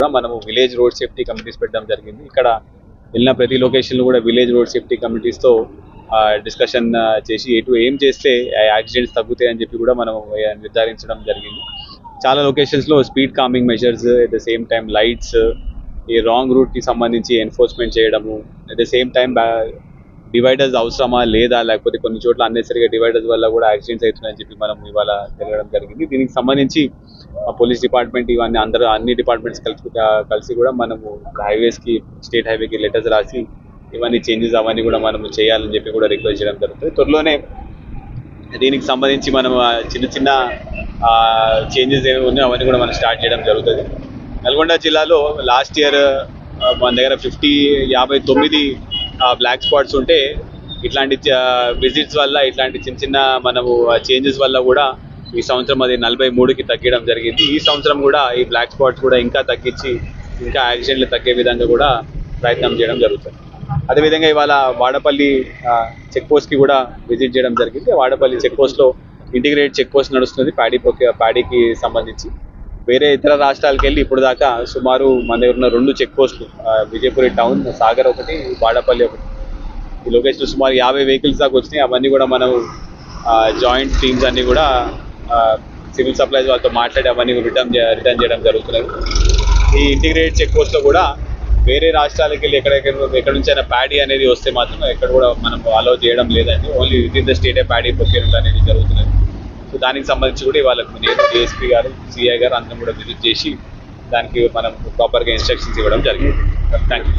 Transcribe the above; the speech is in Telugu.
కూడా మనము విలేజ్ రోడ్ సేఫ్టీ కమిటీస్ పెట్టడం జరిగింది. ఇక్కడ వెళ్ళిన ప్రతి లొకేషన్ కూడా విలేజ్ రోడ్ సేఫ్టీ కమిటీస్తో డిస్కషన్ చేసి ఎటు ఏం చేస్తే యాక్సిడెంట్స్ తగ్గుతాయి అని చెప్పి కూడా మనం నిర్ధారించడం జరిగింది. చాలా లొకేషన్స్లో speed calming measures at the same time lights ఈ రాంగ్ రూట్కి సంబంధించి ఎన్ఫోర్స్మెంట్ చేయడము at the same time dividers అవసరమా లేదా? లేకపోతే కొన్ని చోట్ల అన్నెసరిగా డివైడర్స్ వల్ల కూడా యాక్సిడెంట్స్ అవుతున్నాయని చెప్పి మనం ఇవాళ తెలియడం జరిగింది. దీనికి సంబంధించి పోలీస్ డిపార్ట్మెంట్ ఇవన్నీ అందరూ అన్ని డిపార్ట్మెంట్స్ కలిసి కలిసి కూడా మనము హైవేస్కి స్టేట్ హైవేకి లెటర్స్ రాసి ఇవన్నీ చేంజెస్ అవన్నీ కూడా మనం చేయాలని చెప్పి కూడా రిక్వెస్ట్ చేయడం జరుగుతుంది. త్వరలోనే దీనికి సంబంధించి మనం చిన్న చిన్న చేంజెస్ ఏమి ఉన్నాయో అవన్నీ కూడా మనం స్టార్ట్ చేయడం జరుగుతుంది. నల్గొండ జిల్లాలో లాస్ట్ ఇయర్ మన దగ్గర ఫిఫ్టీ యాభై తొమ్మిది బ్లాక్ స్పాట్స్ ఉంటే ఇట్లాంటి విజిట్స్ వల్ల ఇట్లాంటి చిన్న చిన్న మనము చేంజెస్ వల్ల కూడా ఈ సంవత్సరం అది నలభై మూడుకి తగ్గడం జరిగింది. ఈ సంవత్సరం కూడా ఈ బ్లాక్ స్పాట్స్ కూడా ఇంకా తగ్గించి ఇంకా యాక్సిడెంట్లు తగ్గే విధంగా కూడా ప్రయత్నం చేయడం జరుగుతుంది. అదేవిధంగా ఇవాళ వాడపల్లి చెక్ పోస్ట్కి కూడా విజిట్ చేయడం జరిగింది. వాడపల్లి చెక్ పోస్ట్లో ఇంటిగ్రేటెడ్ ఇంటిగ్రేట్ చెక్ పోస్ట్ నడుస్తుంది ప్యాడీ ప్యాడీకి సంబంధించి. వేరే ఇతర రాష్ట్రాలకు వెళ్ళి ఇప్పుడు దాకా సుమారు మన దగ్గర ఉన్న రెండు చెక్ పోస్టులు విజయపురి టౌన్ సాగర్ ఒకటి బాడపల్లి ఒకటి. ఈ లొకేషన్ సుమారు యాభై వెహికల్స్ దాకా వచ్చినాయి. అవన్నీ కూడా మనం జాయింట్ టీమ్స్ అన్నీ కూడా సివిల్ సప్లైస్ వాళ్ళతో మాట్లాడి అవన్నీ రిటర్న్ రిటర్న్ చేయడం జరుగుతున్నది. ఈ ఇంటిగ్రేటెడ్ చెక్ పోస్ట్లో కూడా వేరే రాష్ట్రాలకు వెళ్ళి ఎక్కడెక్కడ ఎక్కడ నుంచి అయినా ప్యాడీ అనేది వస్తే మాత్రం ఎక్కడ కూడా మనం అలౌ చేయడం లేదండి. ఓన్లీ విత్ ఇన్ ద స్టేటే ప్యాడీ ప్రొక్యూర్మెంట్ అనేది జరుగుతున్నది. సో దానికి సంబంధించి కూడా ఇవాళ నేను డిఎస్పీ గారు సిఐ గారు అందరం కూడా విజిట్ చేసి దానికి మనం ప్రాపర్గా ఇన్స్ట్రక్షన్స్ ఇవ్వడం జరిగింది. Thank you